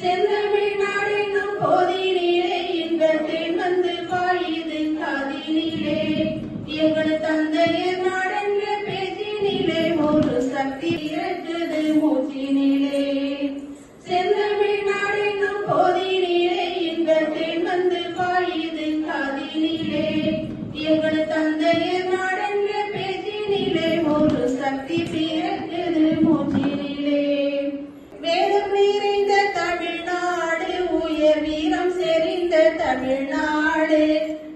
செந்தமிழ்நாடு என்னும் போதினிலே இன்பத்தேன் வந்து பாயுது காதினிலே. எங்கள் தந்தையர் நாடென்ற பேச்சினிலே ஒரு சக்தி இறக்குது மூச்சினிலே. செந்தமிழ்நாடு என்னும் போதினிலே இன்பத்தேன் வந்து பாயுது காதினிலே. எங்கள் தமிழ்நாடு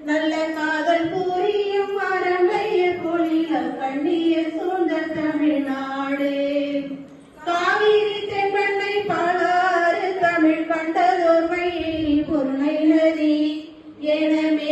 நல்ல காதல் புரியும் மரமையில் கொழிலம் கண்ணீர் சூழ்ந்த தமிழ்நாடு. காவிரி தென்பெண்ணை பாலாறு தமிழ் கண்டதோர்மை பொருணை நதி எனவே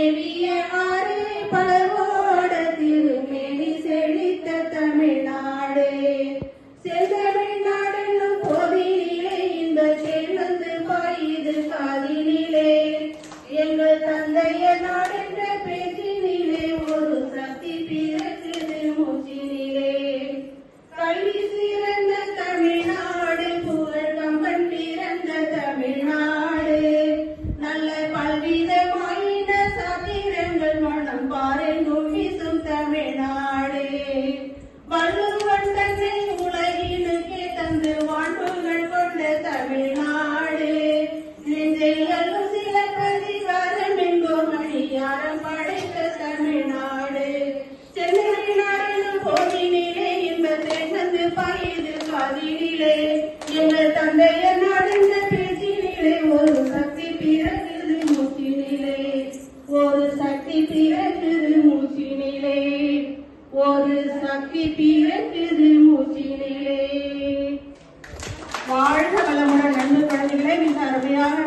சக்தி பிறகுது மூச்சினிலே. ஒரு சக்தி பிறக்குது மூச்சினிலே. வாழ்க வளமுடன் நண்பு குழந்தைகளே மிக அருமையாக